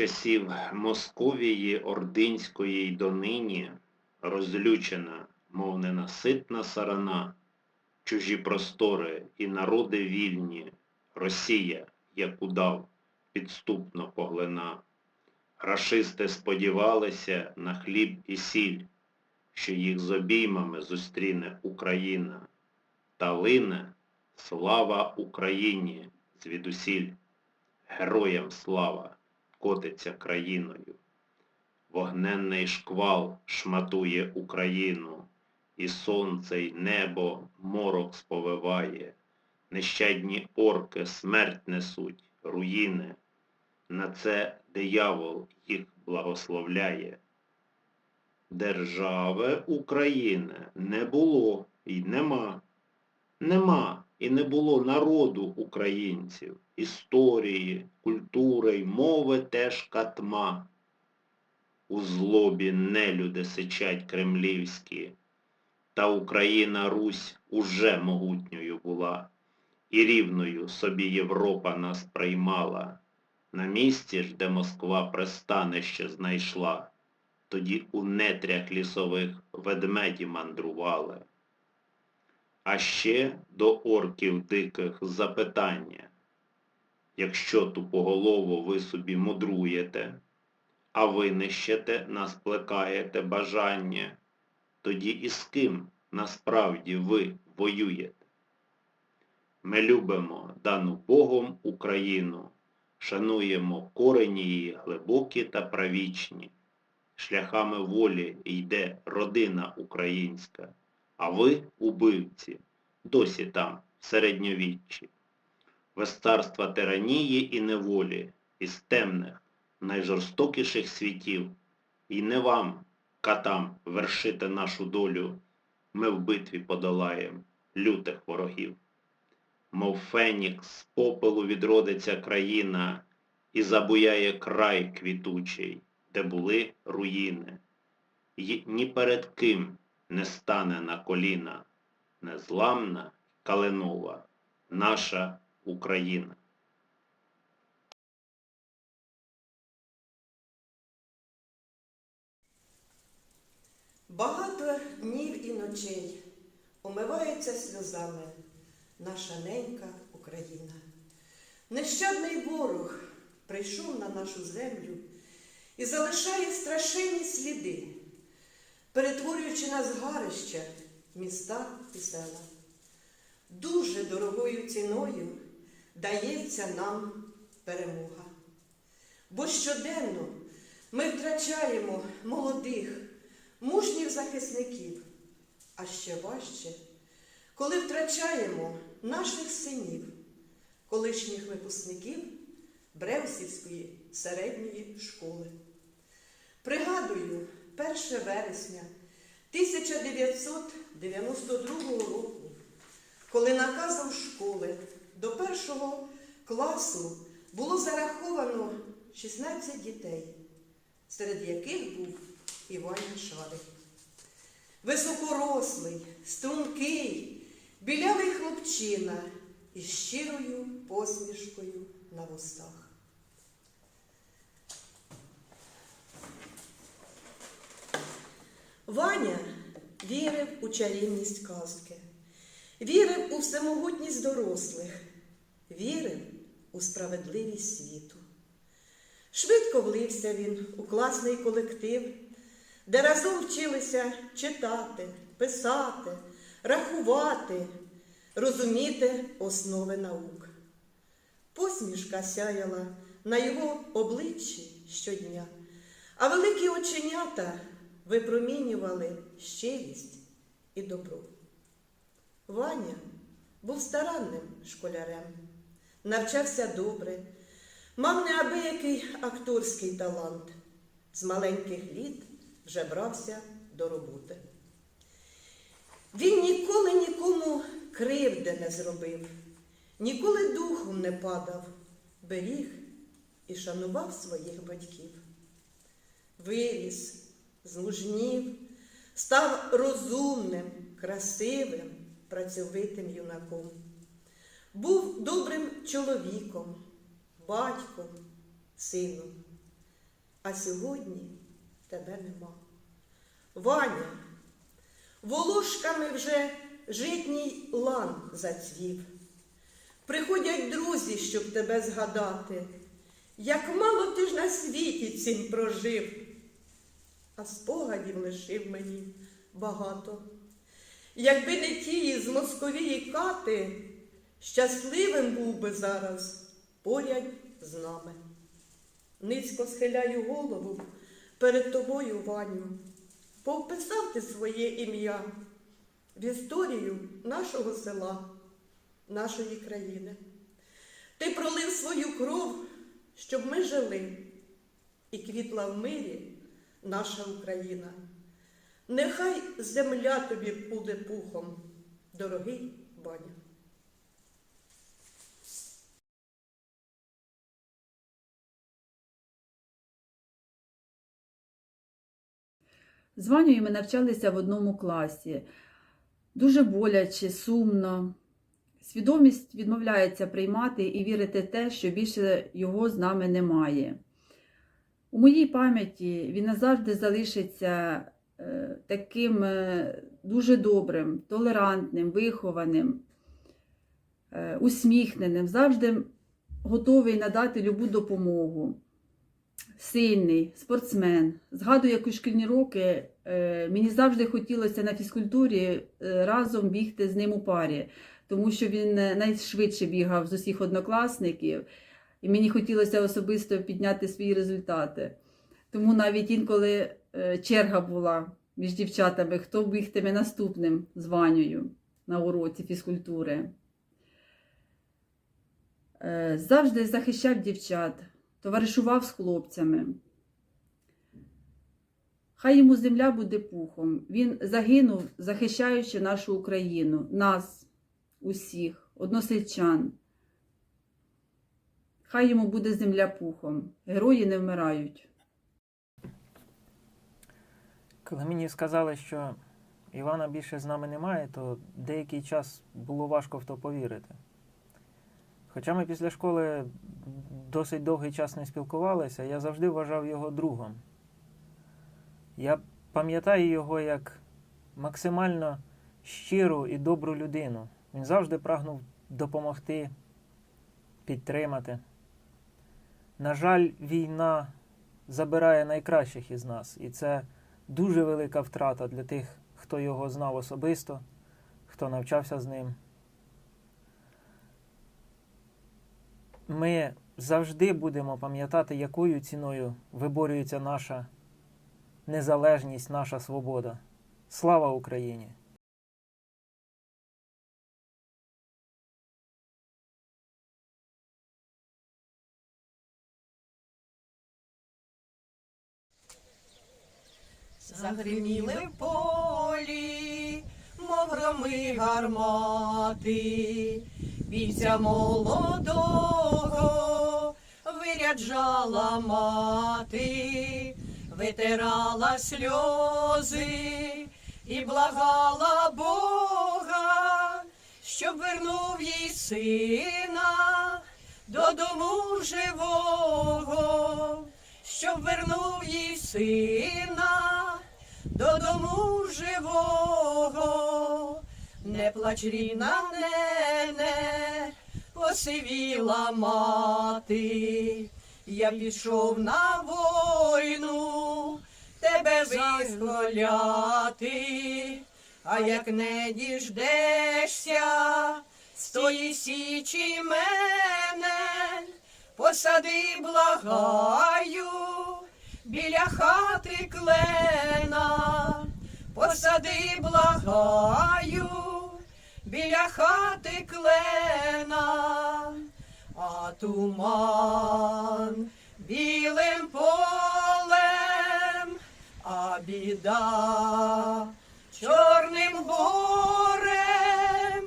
часів Московії Ординської й донині розлючена, мов ненаситна сарана, чужі простори і народи вільні, Росія, як удав, підступно поглина. Рашисти сподівалися на хліб і сіль, що їх з обіймами зустріне Україна. Та лине слава Україні звідусіль. Героям слава котиться країною. Вогненний шквал шматує Україну, і сонце, й небо морок сповиває. Нещадні орки смерть несуть, руїни. На це диявол їх благословляє. Держави України не було і нема. Нема і не було народу українців, історії, культури й мови теж катма. У злобі нелюди сичать кремлівські, та Україна Русь уже могутньою була, і рівною собі Європа нас приймала. На місці ж, де Москва пристанище знайшла, тоді у нетрях лісових ведмеді мандрували. А ще до орків диких запитання. Якщо тупоголово ви собі мудруєте, а ви нищете, нас плекаєте бажання, тоді і з ким насправді ви воюєте? Ми любимо дану Богом Україну, шануємо корені її глибокі та правічні. Шляхами волі йде родина українська. А ви, убивці, досі там, в середньовіччі. Царства тиранії і неволі, із темних, найжорстокіших світів. І не вам, катам, вершити нашу долю, ми в битві подолаєм лютих ворогів. Мов фенікс попелу відродиться країна і забуяє край квітучий, де були руїни. Ні перед ким не стане на коліна незламна каленова наша Україна. Багато днів і ночей умивається сльозами наша ненька Україна. Нещадний ворог прийшов на нашу землю і залишає страшенні сліди, перетворюючи на згарища міста і села. Дуже дорогою ціною дається нам перемога. Бо щоденно ми втрачаємо молодих, мужніх захисників, а ще важче, коли втрачаємо наших синів, колишніх випускників Бревсівської середньої школи. Пригадую 1 вересня 1992 року, коли наказом школи до першого класу було зараховано 16 дітей, серед яких був Іван Шарик. Високорослий, стрункий, білявий хлопчина із щирою посмішкою на вустах. Ваня вірив у чарівність казки, вірив у всемогутність дорослих, вірив у справедливість світу. Швидко влився він у класний колектив, де разом вчилися читати, писати, рахувати, розуміти основи наук. Посмішка сяяла на його обличчі щодня, а великі оченята випромінювали щирість і добро. Ваня був старанним школярем, навчався добре, мав неабиякий акторський талант. З маленьких літ вже брався до роботи. Він ніколи нікому кривди не зробив, ніколи духом не падав, беріг і шанував своїх батьків. Виріс, змужнів, став розумним, красивим, працьовитим юнаком. Був добрим чоловіком, батьком, сином. А сьогодні тебе нема. Ваня, волошками вже житній лан зацвів. Приходять друзі, щоб тебе згадати, як мало ти ж на світі цим прожив, а спогадів лишив мені багато. Якби не тії з Московії кати, щасливим був би зараз поряд з нами. Низько схиляю голову перед тобою, Ваню. Повписав ти своє ім'я в історію нашого села, нашої країни. Ти пролив свою кров, щоб ми жили, і квітла в мирі наша Україна. Нехай земля тобі буде пухом, дорогий Ваня. З Ванею ми навчалися в одному класі. Дуже боляче, сумно. Свідомість відмовляється приймати і вірити в те, що більше його з нами немає. У моїй пам'яті він назавжди залишиться е, таким е, дуже добрим, толерантним, вихованим, е, усміхненим, завжди готовий надати любу допомогу сильний, спортсмен. Згадую, як у шкільні роки мені завжди хотілося на фізкультурі разом бігти з ним у парі, тому що він найшвидше бігав з усіх однокласників, і мені хотілося особисто підняти свої результати. Тому навіть інколи е, черга була між дівчатами, хто бігтиме наступним з Ванею на уроці фізкультури. Е, Завжди захищав дівчат товаришував з хлопцями. Хай йому земля буде пухом. Він загинув, захищаючи нашу Україну, нас, усіх, односельчан. Хай йому буде земля пухом. Герої не вмирають. Коли мені сказали, що Івана більше з нами немає, то деякий час було важко в то повірити. Хоча ми після школи досить довгий час не спілкувалися, я завжди вважав його другом. Я пам'ятаю його як максимально щиру і добру людину. Він завжди прагнув допомогти, підтримати. На жаль, війна забирає найкращих із нас, і це дуже велика втрата для тих, хто його знав особисто, хто навчався з ним. Ми завжди будемо пам'ятати, якою ціною виборюється наша незалежність, наша свобода. Слава Україні! Загриміли в полі, мов громи гармати, бійця молодого виряджала мати, витирала сльози і благала Бога, щоб вернув їй сина додому живого, щоб вернув їй сина додому живого, не плач рідна нене, посивіла мати, я пішов на війну, тебе визволяти, а як не діждешся, з тої січі мене, посади благаю, біля хати клена, посади благаю, біля хати клена, а туман білим полем, а біда чорним горем,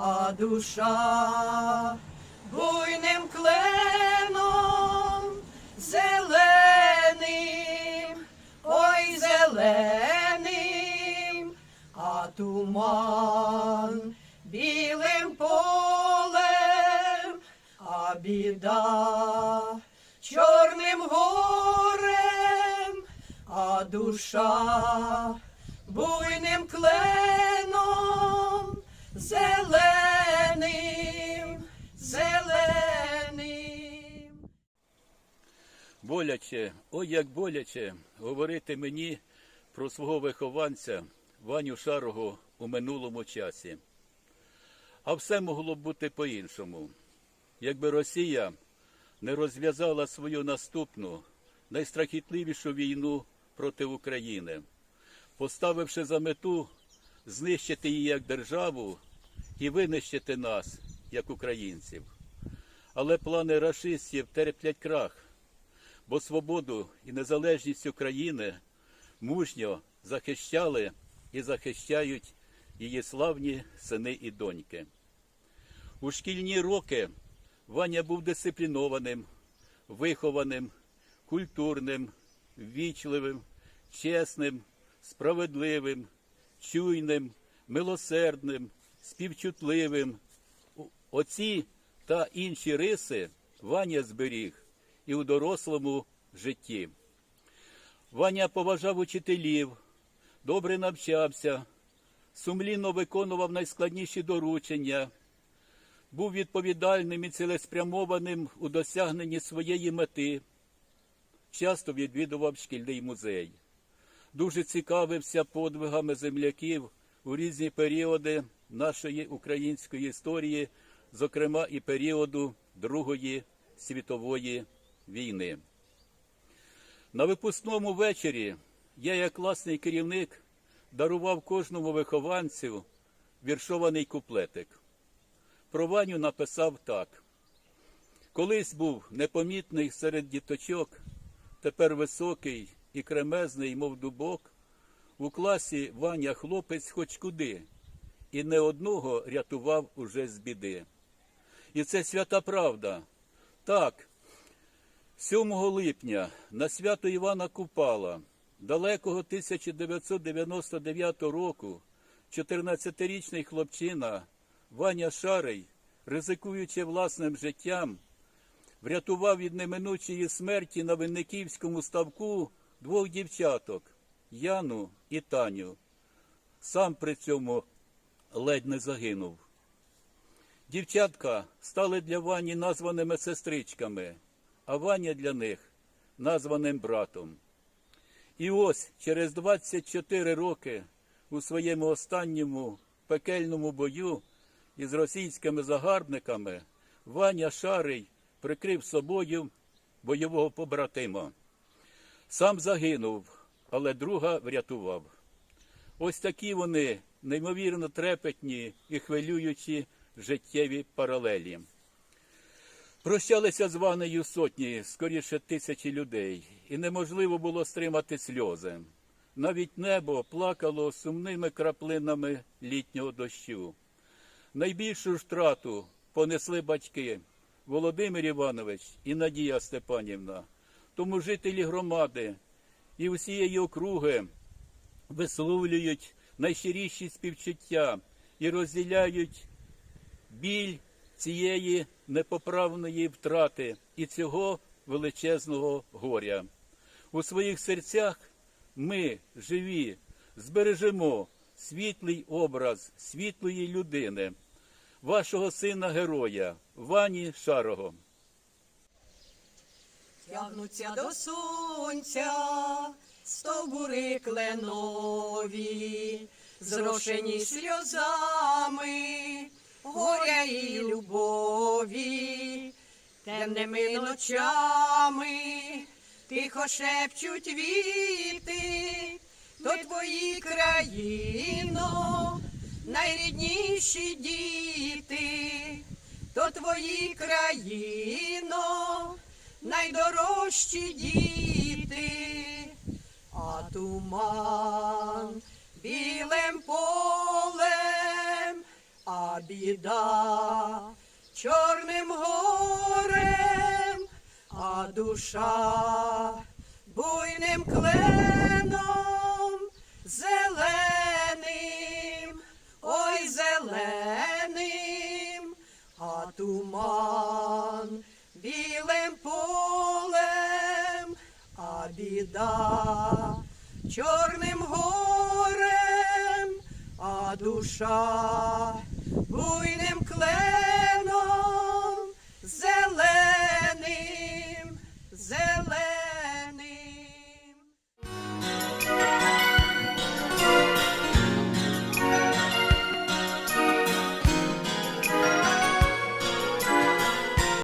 а душа буйним біда чорним горем, а душа буйним кленом, зеленим, зеленим. Боляче, ой як боляче говорити мені про свого вихованця Ваню Шарого у минулому часі. А все могло б бути по-іншому. Якби Росія не розв'язала свою наступну, найстрахітливішу війну проти України, поставивши за мету знищити її як державу і винищити нас, як українців. Але плани рашистів терплять крах бо свободу і незалежність України мужньо захищали і захищають її славні сини і доньки. У шкільні роки Ваня був дисциплінованим, вихованим, культурним, ввічливим, чесним, справедливим, чуйним, милосердним, співчутливим. Оці та інші риси Ваня зберіг і у дорослому житті. Ваня поважав учителів, добре навчався, сумлінно виконував найскладніші доручення, був відповідальним і цілеспрямованим у досягненні своєї мети, часто відвідував шкільний музей, дуже цікавився подвигами земляків у різні періоди нашої української історії, зокрема і періоду Другої світової війни. На випускному вечорі я, як класний керівник, дарував кожному вихованцю віршований куплетик. Про Ваню написав так. Колись був непомітний серед діточок, тепер високий і кремезний, мов дубок. У класі Ваня хлопець хоч куди, і не одного рятував уже з біди. І це свята правда. Так, 7 липня на свято Івана Купала, далекого 1999 року, 14-річний хлопчина Ваня Шарий, ризикуючи власним життям, врятував від неминучої смерті на Винниківському ставку двох дівчаток Яну і Таню. Сам при цьому ледь не загинув. Дівчатка стали для Вані названими сестричками, а Ваня для них названим братом. І ось через 24 роки у своєму останньому пекельному бою із російськими загарбниками Ваня Шарий прикрив собою бойового побратима. Сам загинув, але друга врятував. Ось такі вони неймовірно трепетні і хвилюючі життєві паралелі. Прощалися з Ванею сотні, скоріше тисячі людей, і неможливо було стримати сльози. Навіть небо плакало сумними краплинами літнього дощу. Найбільшу втрату понесли батьки Володимир Іванович і Надія Степанівна. Тому жителі громади і усієї округи висловлюють найщиріші співчуття і розділяють біль цієї непоправної втрати і цього величезного горя. У своїх серцях ми, живі, збережемо світлий образ світлої людини, вашого сина героя, Вані Шарого. Тягнуться до сонця стовбури кленові, зрошені сльозами, горя і любові, темними ночами, тихо шепчуть віти, то твої країно, найрідніші діти, то твої країно, найдорожчі діти, а туман білим полем, а біда чорним горем, а душа буйним кленом, зеленим, ой зеленим, а туман білим полем, а біда чорним горем, а душа буйним клем.